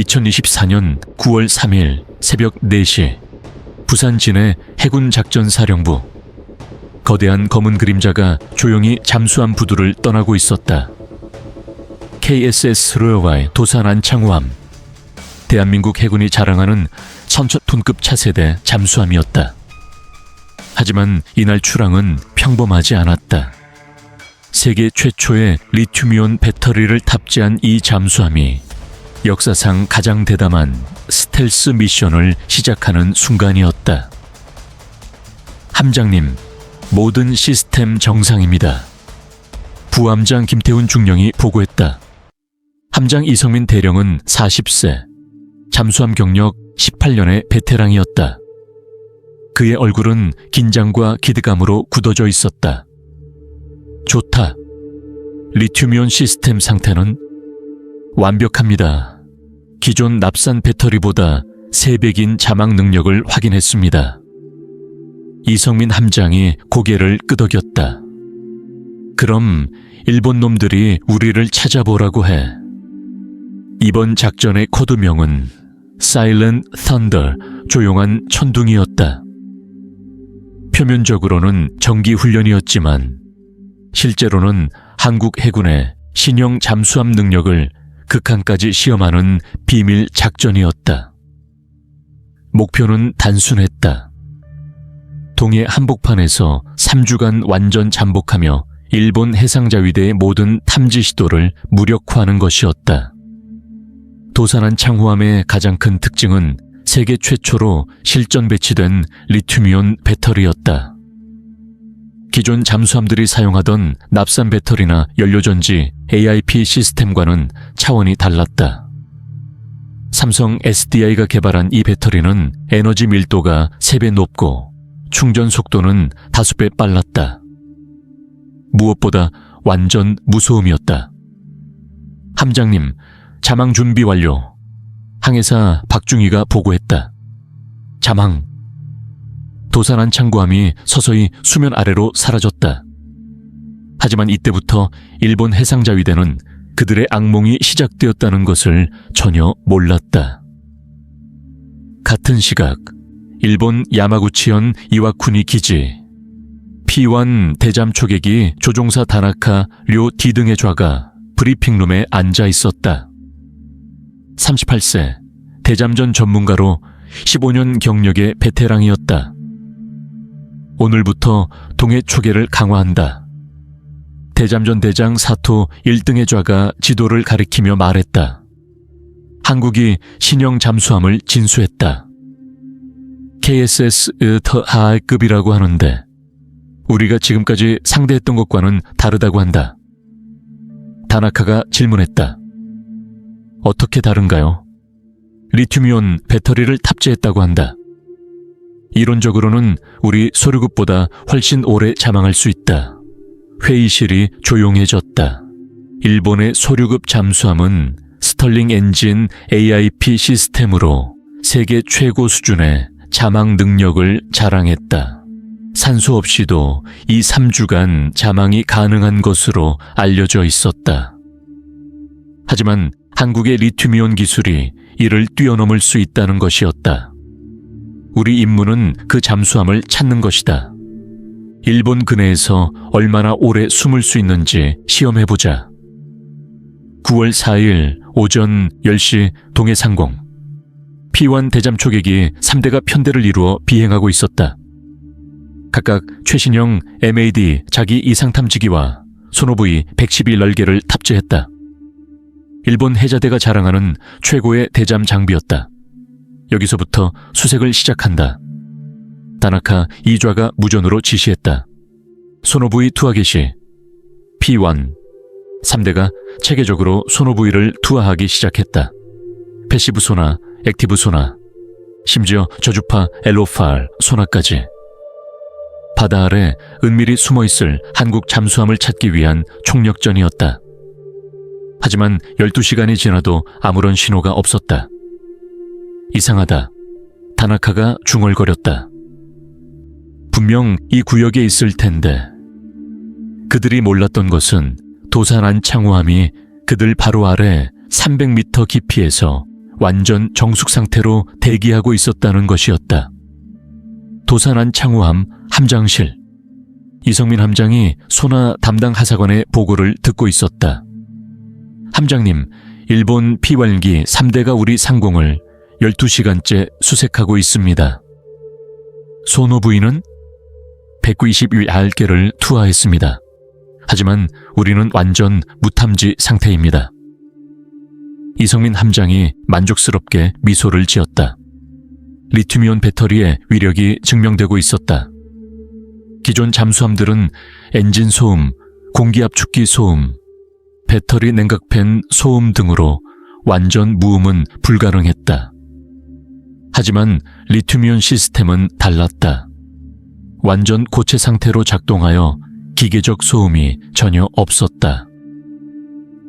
2024년 9월 3일 새벽 4시 부산 진해 해군 작전 사령부 거대한 검은 그림자가 조용히 잠수함 부두를 떠나고 있었다. KSS 로여와의 도산 안창호함 대한민국 해군이 자랑하는 천천톤급 차세대 잠수함이었다. 하지만 이날 출항은 평범하지 않았다. 세계 최초의 리튬이온 배터리를 탑재한 이 잠수함이 역사상 가장 대담한 스텔스 미션을 시작하는 순간이었다. 함장님, 모든 시스템 정상입니다. 부함장 김태훈 중령이 보고했다. 함장 이성민 대령은 40세, 잠수함 경력 18년의 베테랑이었다. 그의 얼굴은 긴장과 기대감으로 굳어져 있었다. 좋다. 리튬이온 시스템 상태는 완벽합니다. 기존 납산 배터리보다 3배긴 자막 능력을 확인했습니다. 이성민 함장이 고개를 끄덕였다. 그럼 일본 놈들이 우리를 찾아보라고 해. 이번 작전의 코드명은 사일렌 선더 조용한 천둥이었다. 표면적으로는 정기 훈련이었지만 실제로는 한국 해군의 신형 잠수함 능력을 극한까지 시험하는 비밀 작전이었다. 목표는 단순했다. 동해 한복판에서 3주간 완전 잠복하며 일본 해상자위대의 모든 탐지 시도를 무력화하는 것이었다. 도산한 창호함의 가장 큰 특징은 세계 최초로 실전 배치된 리튬이온 배터리였다. 기존 잠수함들이 사용하던 납산 배터리나 연료전지 AIP 시스템과는 차원이 달랐다. 삼성 SDI가 개발한 이 배터리는 에너지 밀도가 3배 높고 충전 속도는 5배 빨랐다. 무엇보다 완전 무소음이었다. 함장님, 자망 준비 완료. 항해사 박중희가 보고했다. 자망. 도산한 창고함이 서서히 수면 아래로 사라졌다. 하지만 이때부터 일본 해상자위대는 그들의 악몽이 시작되었다는 것을 전혀 몰랐다. 같은 시각, 일본 야마구치현 이와쿠니 기지. P1 대잠 초객이 조종사 다나카 료 디등의 좌가 브리핑룸에 앉아 있었다. 38세, 대잠전 전문가로 15년 경력의 베테랑이었다. 오늘부터 동해 초계를 강화한다. 대잠전 대장 사토 1등의 좌가 지도를 가리키며 말했다. 한국이 신형 잠수함을 진수했다. KSS 더 하하급이라고 하는데 우리가 지금까지 상대했던 것과는 다르다고 한다. 다나카가 질문했다. 어떻게 다른가요? 리튬이온 배터리를 탑재했다고 한다. 이론적으로는 우리 소류급보다 훨씬 오래 자망할 수 있다. 회의실이 조용해졌다. 일본의 소류급 잠수함은 스털링 엔진 AIP 시스템으로 세계 최고 수준의 자망 능력을 자랑했다. 산소 없이도 이 3주간 자망이 가능한 것으로 알려져 있었다. 하지만 한국의 리튬이온 기술이 이를 뛰어넘을 수 있다는 것이었다. 우리 임무는 그 잠수함을 찾는 것이다. 일본 근해에서 얼마나 오래 숨을 수 있는지 시험해보자. 9월 4일 오전 10시 동해상공. P1 대잠 초객이 3대가 편대를 이루어 비행하고 있었다. 각각 최신형 MAD 자기 이상 탐지기와 소노브이 112 날개를 탑재했다. 일본 해자대가 자랑하는 최고의 대잠 장비였다. 여기서부터 수색을 시작한다. 다나카 이좌가 무전으로 지시했다. 소노부이 투하 시 P1 3대가 체계적으로 소노부이를 투하하기 시작했다. 패시브 소나, 액티브 소나, 심지어 저주파 엘로파알 소나까지. 바다 아래 은밀히 숨어 있을 한국 잠수함을 찾기 위한 총력전이었다. 하지만 12시간이 지나도 아무런 신호가 없었다. 이상하다. 다나카가 중얼거렸다. 분명 이 구역에 있을 텐데. 그들이 몰랐던 것은 도산 안창호함이 그들 바로 아래 300m 깊이에서 완전 정숙 상태로 대기하고 있었다는 것이었다. 도산한 창호함 함장실. 이성민 함장이 소나 담당 하사관의 보고를 듣고 있었다. 함장님, 일본 피왈기 3대가 우리 상공을 12시간째 수색하고 있습니다. 소노 부인은 191알개를 투하했습니다. 하지만 우리는 완전 무탐지 상태입니다. 이성민 함장이 만족스럽게 미소를 지었다. 리튬이온 배터리의 위력이 증명되고 있었다. 기존 잠수함들은 엔진 소음, 공기 압 축기 소음, 배터리 냉각팬 소음 등으로 완전 무음은 불가능했다. 하지만 리튬이온 시스템은 달랐다. 완전 고체 상태로 작동하여 기계적 소음이 전혀 없었다.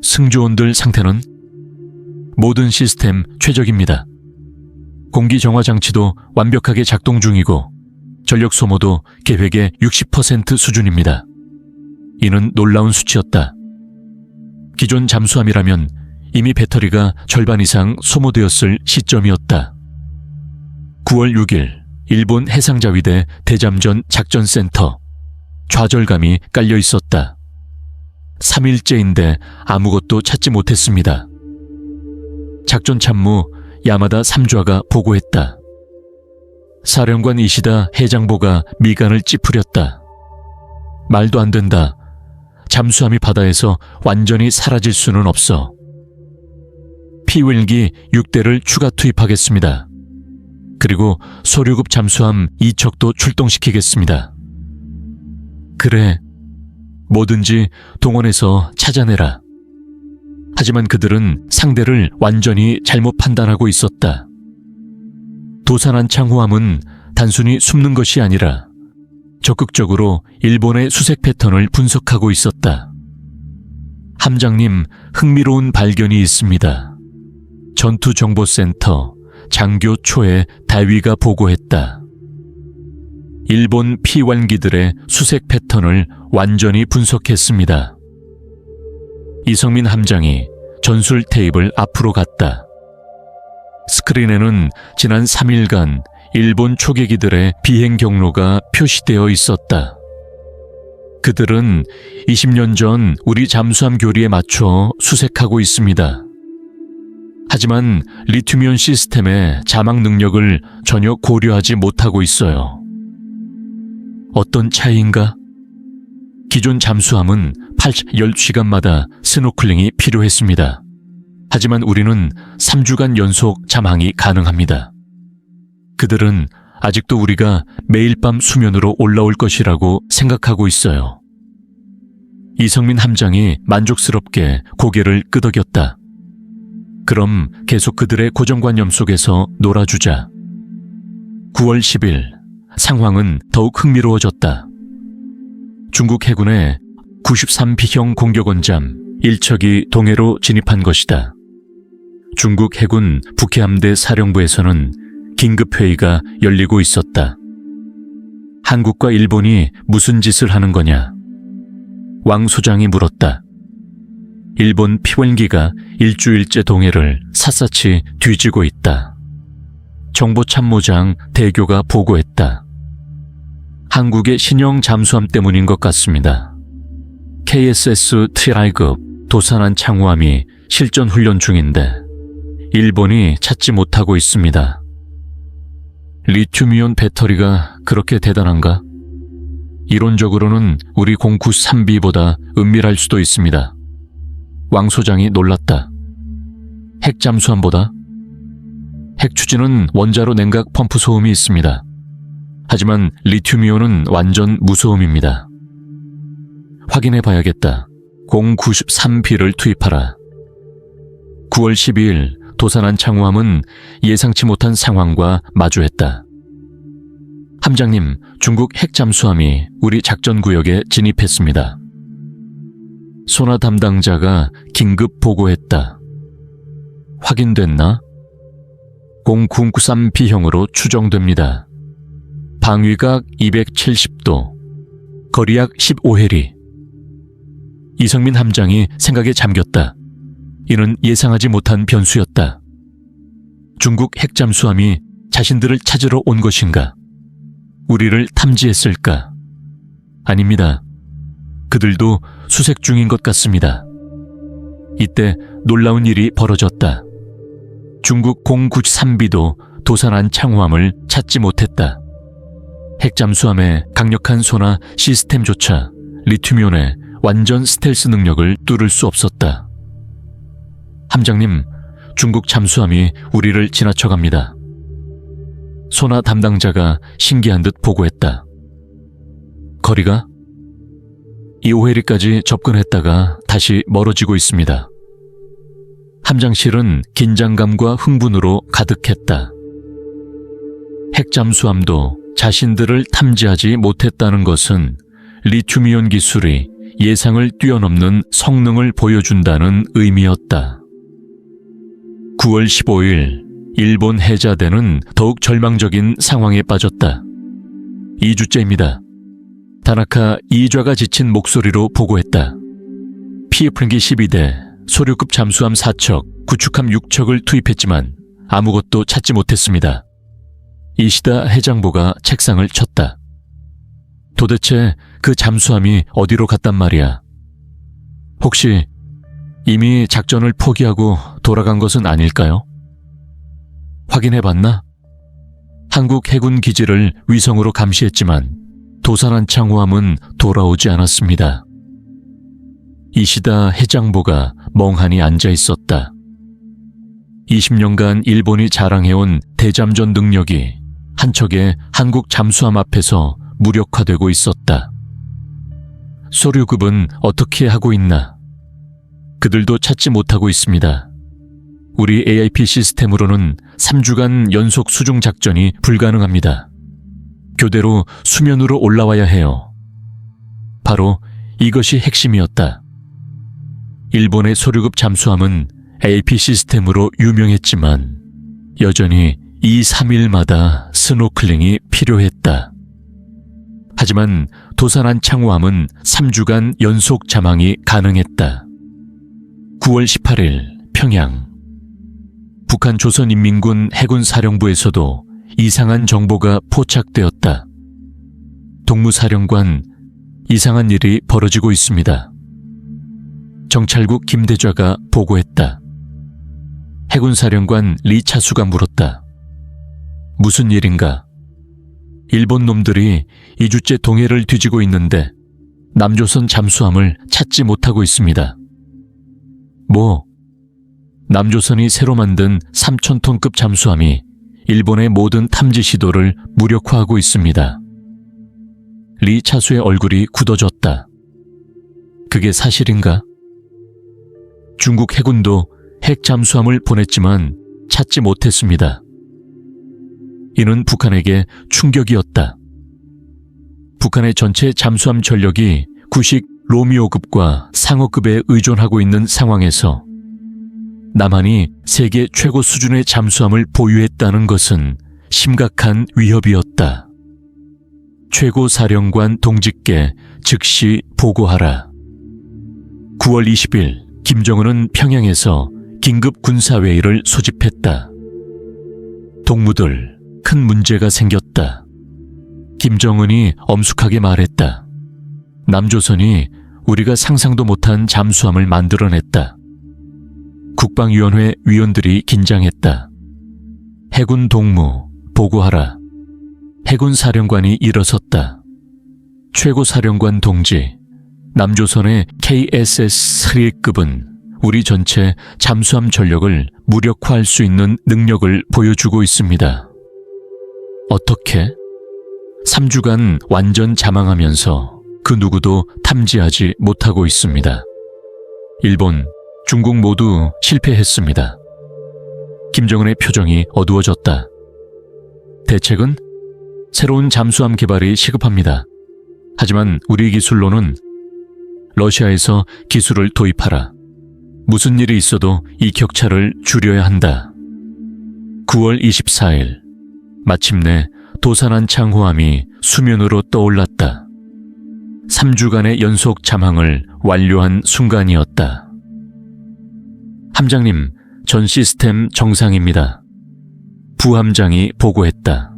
승조원들 상태는 모든 시스템 최적입니다. 공기 정화 장치도 완벽하게 작동 중이고 전력 소모도 계획의 60% 수준입니다. 이는 놀라운 수치였다. 기존 잠수함이라면 이미 배터리가 절반 이상 소모되었을 시점이었다. 9월 6일 일본 해상자위대 대잠전 작전센터 좌절감이 깔려 있었다. 3일째인데 아무것도 찾지 못했습니다. 작전 참모 야마다 삼좌가 보고했다. 사령관 이시다 해장보가 미간을 찌푸렸다. 말도 안 된다. 잠수함이 바다에서 완전히 사라질 수는 없어. 피윌기 6대를 추가 투입하겠습니다. 그리고 소류급 잠수함 2척도 출동시키겠습니다. 그래. 뭐든지 동원해서 찾아내라. 하지만 그들은 상대를 완전히 잘못 판단하고 있었다. 도산한 창호함은 단순히 숨는 것이 아니라 적극적으로 일본의 수색 패턴을 분석하고 있었다. 함장님, 흥미로운 발견이 있습니다. 전투정보센터 장교 초에 다위가 보고했다. 일본 피완기들의 수색 패턴을 완전히 분석했습니다. 이성민 함장이 전술 테이블 앞으로 갔다. 스크린에는 지난 3일간 일본 초계기들의 비행 경로가 표시되어 있었다. 그들은 20년 전 우리 잠수함 교리에 맞춰 수색하고 있습니다. 하지만 리튬이온 시스템의 자막 능력을 전혀 고려하지 못하고 있어요. 어떤 차이인가? 기존 잠수함은 8-10시간마다 스노클링이 필요했습니다. 하지만 우리는 3주간 연속 잠항이 가능합니다. 그들은 아직도 우리가 매일 밤 수면으로 올라올 것이라고 생각하고 있어요. 이성민 함장이 만족스럽게 고개를 끄덕였다. 그럼 계속 그들의 고정관념 속에서 놀아주자. 9월 10일 상황은 더욱 흥미로워졌다. 중국 해군의 93B형 공격원잠 1척이 동해로 진입한 것이다. 중국 해군 북해함대 사령부에서는 긴급회의가 열리고 있었다. 한국과 일본이 무슨 짓을 하는 거냐? 왕 소장이 물었다. 일본 피원기가 일주일째 동해를 샅샅이 뒤지고 있다. 정보참모장 대교가 보고했다. 한국의 신형 잠수함 때문인 것 같습니다. KSS 트라이급 도산한 창호함이 실전 훈련 중인데 일본이 찾지 못하고 있습니다. 리튬이온 배터리가 그렇게 대단한가? 이론적으로는 우리 공구 3B보다 은밀할 수도 있습니다. 왕 소장이 놀랐다. 핵 잠수함보다? 핵 추진은 원자로 냉각 펌프 소음이 있습니다. 하지만 리튬이온은 완전 무소음입니다. 확인해 봐야겠다. 093B를 투입하라. 9월 12일 도산한 창호함은 예상치 못한 상황과 마주했다. 함장님, 중국 핵잠수함이 우리 작전구역에 진입했습니다. 소나 담당자가 긴급 보고했다. 확인됐나? 0993B형으로 추정됩니다. 방위각 270도, 거리약 15해리. 이성민 함장이 생각에 잠겼다. 이는 예상하지 못한 변수였다. 중국 핵잠수함이 자신들을 찾으러 온 것인가? 우리를 탐지했을까? 아닙니다. 그들도 수색 중인 것 같습니다. 이때 놀라운 일이 벌어졌다. 중국 093B도 도산 안창호함을 찾지 못했다. 핵잠수함의 강력한 소나 시스템조차 리튬이온의 완전 스텔스 능력을 뚫을 수 없었다. 함장님, 중국 잠수함이 우리를 지나쳐갑니다. 소나 담당자가 신기한 듯 보고했다. 거리가 2호헤리까지 접근했다가 다시 멀어지고 있습니다. 함장실은 긴장감과 흥분으로 가득했다. 핵잠수함도 자신들을 탐지하지 못했다는 것은 리튬이온 기술이 예상을 뛰어넘는 성능을 보여준다는 의미였다. 9월 15일 일본 해자대는 더욱 절망적인 상황에 빠졌다. 2주째입니다. 다나카 이좌가 지친 목소리로 보고했다. 피해 풀기 12대, 소류급 잠수함 4척, 구축함 6척을 투입했지만 아무것도 찾지 못했습니다. 이시다 해장보가 책상을 쳤다. 도대체 그 잠수함이 어디로 갔단 말이야? 혹시 이미 작전을 포기하고 돌아간 것은 아닐까요? 확인해 봤나? 한국 해군 기지를 위성으로 감시했지만 도산한 창호함은 돌아오지 않았습니다. 이시다 해장보가 멍하니 앉아 있었다. 20년간 일본이 자랑해온 대잠전 능력이 한 척의 한국 잠수함 앞에서 무력화되고 있었다. 소류급은 어떻게 하고 있나? 그들도 찾지 못하고 있습니다. 우리 AIP 시스템으로는 3주간 연속 수중 작전이 불가능합니다. 교대로 수면으로 올라와야 해요. 바로 이것이 핵심이었다. 일본의 소류급 잠수함은 AP 시스템으로 유명했지만 여전히 2, 3일마다 스노클링이 필요했다. 하지만 도산한 창호함은 3주간 연속 자망이 가능했다. 9월 18일 평양 북한 조선인민군 해군 사령부에서도 이상한 정보가 포착되었다. 동무사령관 이상한 일이 벌어지고 있습니다. 정찰국 김대좌가 보고했다. 해군사령관 리차수가 물었다. 무슨 일인가? 일본 놈들이 2주째 동해를 뒤지고 있는데 남조선 잠수함을 찾지 못하고 있습니다. 뭐? 남조선이 새로 만든 3,000톤급 잠수함이 일본의 모든 탐지 시도를 무력화하고 있습니다. 리 차수의 얼굴이 굳어졌다. 그게 사실인가? 중국 해군도 핵 잠수함을 보냈지만 찾지 못했습니다. 이는 북한에게 충격이었다. 북한의 전체 잠수함 전력이 구식 로미오급과 상어급에 의존하고 있는 상황에서 남한이 세계 최고 수준의 잠수함을 보유했다는 것은 심각한 위협이었다. 최고 사령관 동직께 즉시 보고하라. 9월 20일 김정은은 평양에서 긴급 군사회의를 소집했다. 동무들, 큰 문제가 생겼다. 김정은이 엄숙하게 말했다. 남조선이 우리가 상상도 못한 잠수함을 만들어냈다. 국방위원회 위원들이 긴장했다. 해군 동무, 보고하라. 해군 사령관이 일어섰다. 최고 사령관 동지, 남조선의 KSS-3급은 우리 전체 잠수함 전력을 무력화할 수 있는 능력을 보여주고 있습니다. 어떻게? 3주간 완전 자망하면서 그 누구도 탐지하지 못하고 있습니다. 일본, 중국 모두 실패했습니다. 김정은의 표정이 어두워졌다. 대책은 새로운 잠수함 개발이 시급합니다. 하지만 우리 기술로는 러시아에서 기술을 도입하라. 무슨 일이 있어도 이 격차를 줄여야 한다. 9월 24일 마침내 도산한 창호함이 수면으로 떠올랐다. 3주간의 연속 잠항을 완료한 순간이었다. 함장님, 전 시스템 정상입니다. 부함장이 보고했다.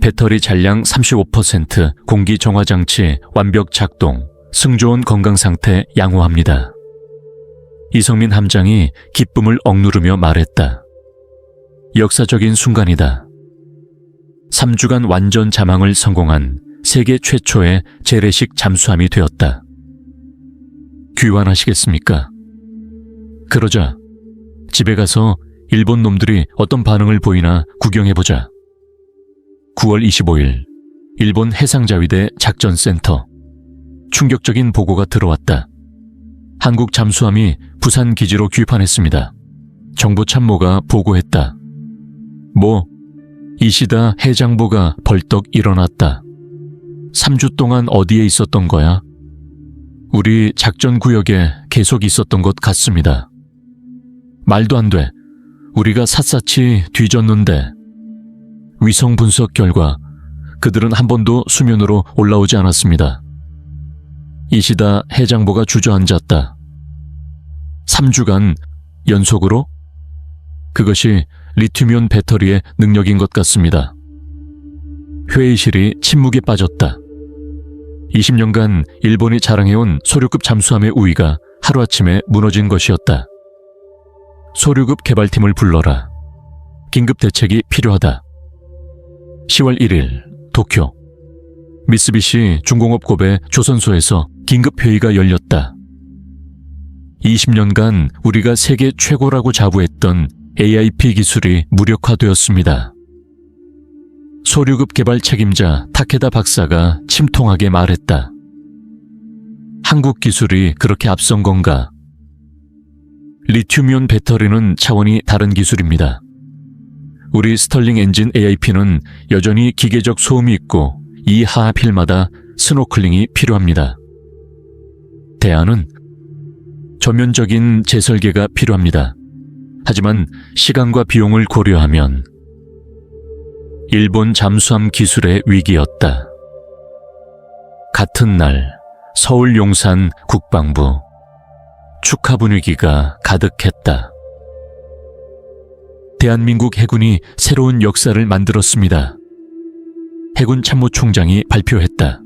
배터리 잔량 35% 공기 정화 장치 완벽 작동, 승조원 건강 상태 양호합니다. 이성민 함장이 기쁨을 억누르며 말했다. 역사적인 순간이다. 3주간 완전 자망을 성공한 세계 최초의 재래식 잠수함이 되었다. 귀환하시겠습니까? 그러자 집에 가서 일본 놈들이 어떤 반응을 보이나 구경해보자. 9월 25일 일본 해상자위대 작전센터 충격적인 보고가 들어왔다. 한국 잠수함이 부산 기지로 귀환했습니다. 정부 참모가 보고했다. 뭐 이시다 해장보가 벌떡 일어났다. 3주 동안 어디에 있었던 거야? 우리 작전 구역에 계속 있었던 것 같습니다. 말도 안 돼. 우리가 샅샅이 뒤졌는데 위성 분석 결과 그들은 한 번도 수면으로 올라오지 않았습니다. 이시다 해장보가 주저앉았다. 3주간 연속으로? 그것이 리튬이온 배터리의 능력인 것 같습니다. 회의실이 침묵에 빠졌다. 20년간 일본이 자랑해온 소류급 잠수함의 우위가 하루아침에 무너진 것이었다. 소류급 개발팀을 불러라. 긴급 대책이 필요하다. 10월 1일 도쿄 미쓰비시 중공업 고배 조선소에서 긴급 회의가 열렸다. 20년간 우리가 세계 최고라고 자부했던 AIP 기술이 무력화되었습니다. 소류급 개발 책임자 타케다 박사가 침통하게 말했다. 한국 기술이 그렇게 앞선 건가? 리튬이온 배터리는 차원이 다른 기술입니다. 우리 스털링 엔진 AIP는 여전히 기계적 소음이 있고 이 하필마다 스노클링이 필요합니다. 대안은 전면적인 재설계가 필요합니다. 하지만 시간과 비용을 고려하면 일본 잠수함 기술의 위기였다. 같은 날 서울 용산 국방부 축하 분위기가 가득했다. 대한민국 해군이 새로운 역사를 만들었습니다. 해군 참모총장이 발표했다.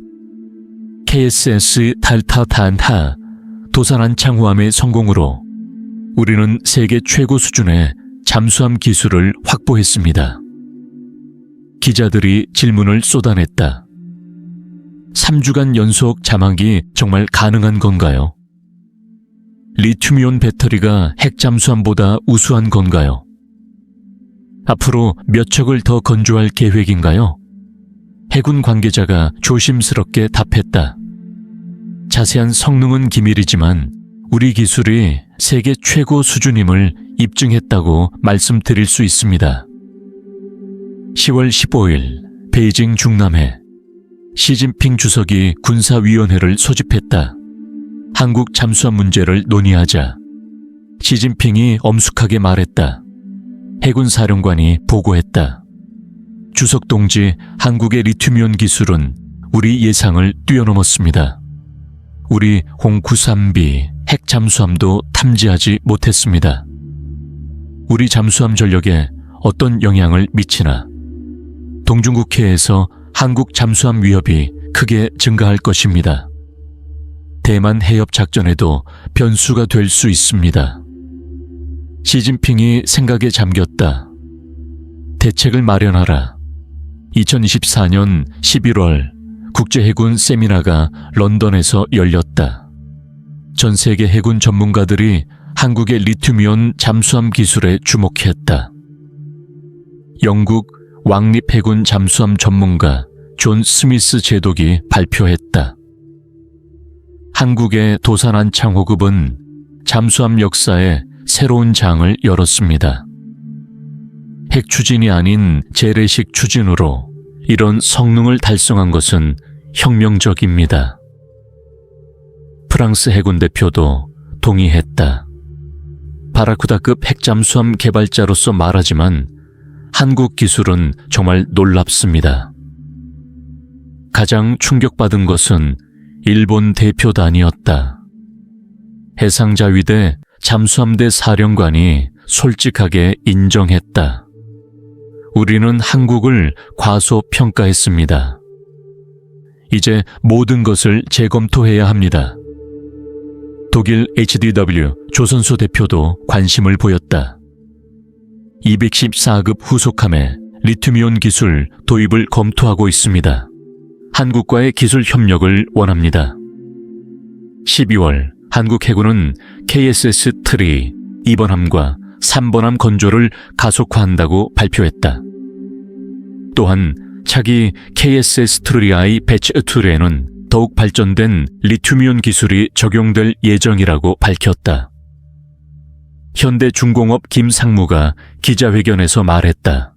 KSS 달타탄하 도산한 창호함의 성공으로 우리는 세계 최고 수준의 잠수함 기술을 확보했습니다. 기자들이 질문을 쏟아냈다. 3주간 연속 자막이 정말 가능한 건가요? 리튬이온 배터리가 핵 잠수함보다 우수한 건가요? 앞으로 몇 척을 더 건조할 계획인가요? 해군 관계자가 조심스럽게 답했다. 자세한 성능은 기밀이지만 우리 기술이 세계 최고 수준임을 입증했다고 말씀드릴 수 있습니다. 10월 15일 베이징 중남해 시진핑 주석이 군사위원회를 소집했다. 한국 잠수함 문제를 논의하자 시진핑이 엄숙하게 말했다. 해군 사령관이 보고했다. 주석 동지 한국의 리튬이온 기술은 우리 예상을 뛰어넘었습니다. 우리 홍93B 핵 잠수함도 탐지하지 못했습니다. 우리 잠수함 전력에 어떤 영향을 미치나 동중국해에서 한국 잠수함 위협이 크게 증가할 것입니다. 대만 해협 작전에도 변수가 될 수 있습니다. 시진핑이 생각에 잠겼다. 대책을 마련하라. 2024년 11월 국제해군 세미나가 런던에서 열렸다. 전 세계 해군 전문가들이 한국의 리튬이온 잠수함 기술에 주목했다. 영국 왕립해군 잠수함 전문가 존 스미스 제독이 발표했다. 한국의 도산한 창호급은 잠수함 역사에 새로운 장을 열었습니다. 핵 추진이 아닌 재래식 추진으로 이런 성능을 달성한 것은 혁명적입니다. 프랑스 해군 대표도 동의했다. 바라쿠다급 핵잠수함 개발자로서 말하지만 한국 기술은 정말 놀랍습니다. 가장 충격받은 것은 일본 대표단이었다. 해상자위대 잠수함대 사령관이 솔직하게 인정했다. 우리는 한국을 과소평가했습니다. 이제 모든 것을 재검토해야 합니다. 독일 HDW 조선소 대표도 관심을 보였다. 214급 후속함에 리튬이온 기술 도입을 검토하고 있습니다. 한국과의 기술 협력을 원합니다. 12월 한국 해군은 KSS 트리 2번함과 3번함 건조를 가속화한다고 발표했다. 또한 차기 KSS 트리아이 배치 2에는 더욱 발전된 리튬이온 기술이 적용될 예정이라고 밝혔다. 현대중공업 김상무가 기자회견에서 말했다.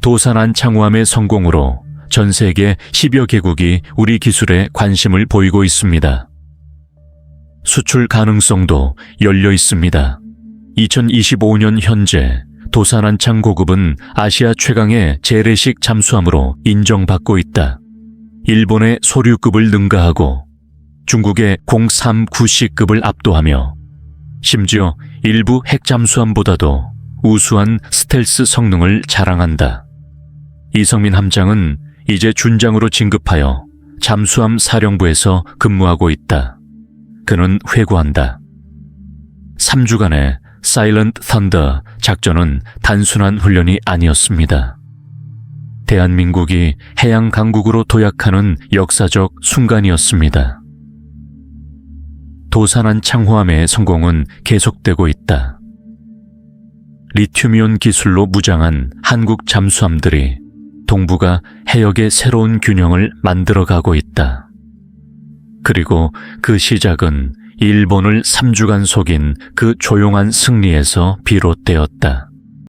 도산 안 창호함의 성공으로 전 세계 10여 개국이 우리 기술에 관심을 보이고 있습니다. 수출 가능성도 열려 있습니다. 2025년 현재 도산안창 고급은 아시아 최강의 재래식 잠수함으로 인정받고 있다. 일본의 소류급을 능가하고 중국의 039C급을 압도하며 심지어 일부 핵잠수함보다도 우수한 스텔스 성능을 자랑한다. 이성민 함장은 이제 준장으로 진급하여 잠수함 사령부에서 근무하고 있다. 그는 회고한다. 3주간의 사일런트 선더 작전은 단순한 훈련이 아니었습니다. 대한민국이 해양 강국으로 도약하는 역사적 순간이었습니다. 도산한 창호함의 성공은 계속되고 있다. 리튬이온 기술로 무장한 한국 잠수함들이 동북아 해역의 새로운 균형을 만들어가고 있다. 그리고 그 시작은 일본을 3주간 속인 그 조용한 승리에서 비롯되었다.